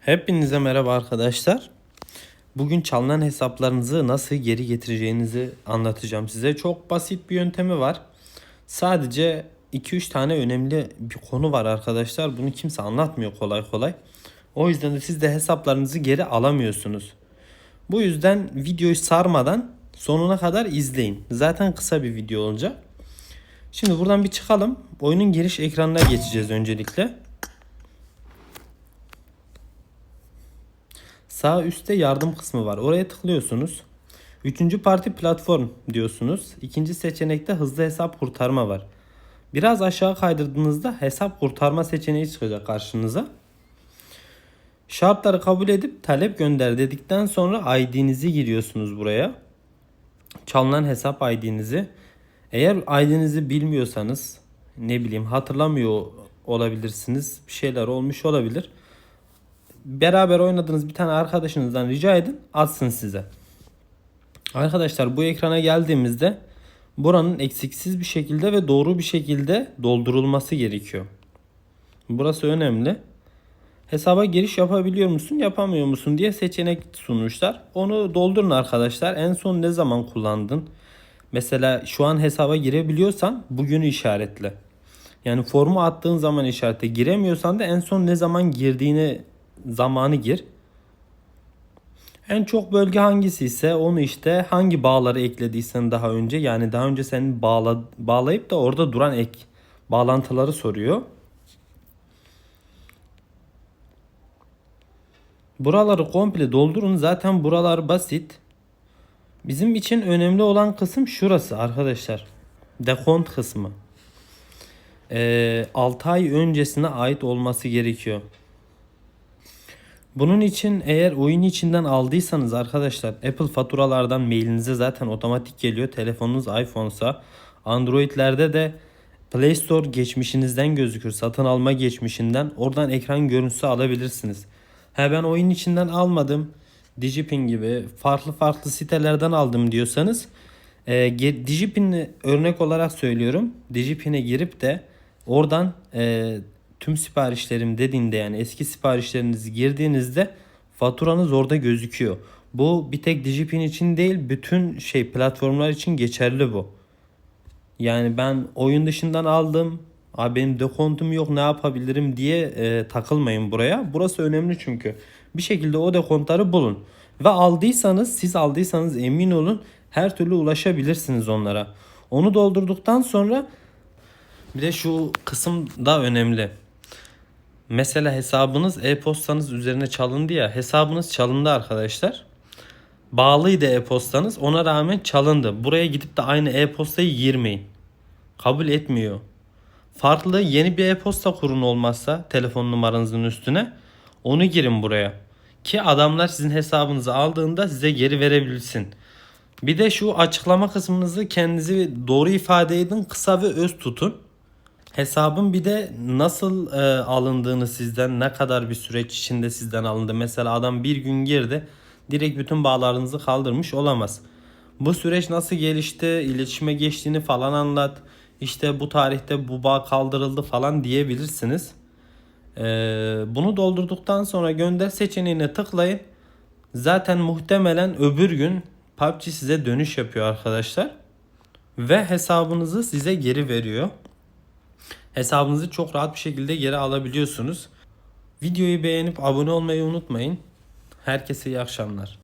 Hepinize merhaba arkadaşlar. Bugün çalınan hesaplarınızı nasıl geri getireceğinizi anlatacağım size. Çok basit bir yöntemi var. Sadece 2-3 tane önemli bir konu var arkadaşlar. Bunu kimse anlatmıyor kolay kolay. O yüzden de siz de hesaplarınızı geri alamıyorsunuz. Bu yüzden videoyu sarmadan sonuna kadar izleyin. Zaten kısa bir video olacak. Şimdi buradan bir çıkalım. Oyunun giriş ekranına geçeceğiz öncelikle. Sağ üstte yardım kısmı var. Oraya tıklıyorsunuz. Üçüncü parti platform diyorsunuz. İkinci seçenekte hızlı hesap kurtarma var. Biraz aşağı kaydırdığınızda hesap kurtarma seçeneği çıkacak karşınıza. Şartları kabul edip talep gönder dedikten sonra ID'nizi giriyorsunuz buraya. Çalınan hesap ID'nizi. Eğer ID'nizi bilmiyorsanız ne bileyim hatırlamıyor olabilirsiniz. Bir şeyler olmuş olabilir beraber oynadığınız bir tane arkadaşınızdan rica edin atsın size. Arkadaşlar bu ekrana geldiğimizde buranın eksiksiz bir şekilde ve doğru bir şekilde doldurulması gerekiyor. Burası önemli. Hesaba giriş yapabiliyor musun, yapamıyor musun diye seçenek sunmuşlar. Onu doldurun arkadaşlar. En son ne zaman kullandın? Mesela şu an hesaba girebiliyorsan bugünü işaretle. Yani formu attığın zaman işaretle. Giremiyorsan da en son ne zaman girdiğini zamanı gir. En çok bölge hangisi ise onu işte hangi bağları eklediysen daha önce yani daha önce senin bağla, bağlayıp da orada duran ek bağlantıları soruyor. Buraları komple doldurun. Zaten buralar basit. Bizim için önemli olan kısım şurası arkadaşlar. Dekont kısmı. Ee, 6 ay öncesine ait olması gerekiyor. Bunun için eğer oyun içinden aldıysanız arkadaşlar Apple faturalardan mailinize zaten otomatik geliyor. Telefonunuz iPhone'sa Android'lerde de Play Store geçmişinizden gözükür. Satın alma geçmişinden. Oradan ekran görüntüsü alabilirsiniz. He ben oyun içinden almadım. Digipin gibi farklı farklı sitelerden aldım diyorsanız e, Digipin'i örnek olarak söylüyorum. Digipin'e girip de oradan e, tüm siparişlerim dediğinde yani eski siparişlerinizi girdiğinizde faturanız orada gözüküyor. Bu bir tek Digipin için değil bütün şey platformlar için geçerli bu. Yani ben oyun dışından aldım. Abi benim dekontum yok ne yapabilirim diye e, takılmayın buraya. Burası önemli çünkü. Bir şekilde o dekontları bulun. Ve aldıysanız siz aldıysanız emin olun her türlü ulaşabilirsiniz onlara. Onu doldurduktan sonra bir de şu kısım da önemli. Mesela hesabınız e-postanız üzerine çalındı ya. Hesabınız çalındı arkadaşlar. Bağlıydı e-postanız. Ona rağmen çalındı. Buraya gidip de aynı e-postayı girmeyin. Kabul etmiyor. Farklı yeni bir e-posta kurun olmazsa telefon numaranızın üstüne onu girin buraya. Ki adamlar sizin hesabınızı aldığında size geri verebilsin. Bir de şu açıklama kısmınızı kendinizi doğru ifade edin. Kısa ve öz tutun. Hesabın bir de nasıl e, alındığını sizden ne kadar bir süreç içinde sizden alındı. Mesela adam bir gün girdi direkt bütün bağlarınızı kaldırmış olamaz. Bu süreç nasıl gelişti, iletişime geçtiğini falan anlat. İşte bu tarihte bu bağ kaldırıldı falan diyebilirsiniz. Ee, bunu doldurduktan sonra gönder seçeneğine tıklayın. Zaten muhtemelen öbür gün PUBG size dönüş yapıyor arkadaşlar. Ve hesabınızı size geri veriyor. Hesabınızı çok rahat bir şekilde geri alabiliyorsunuz. Videoyu beğenip abone olmayı unutmayın. Herkese iyi akşamlar.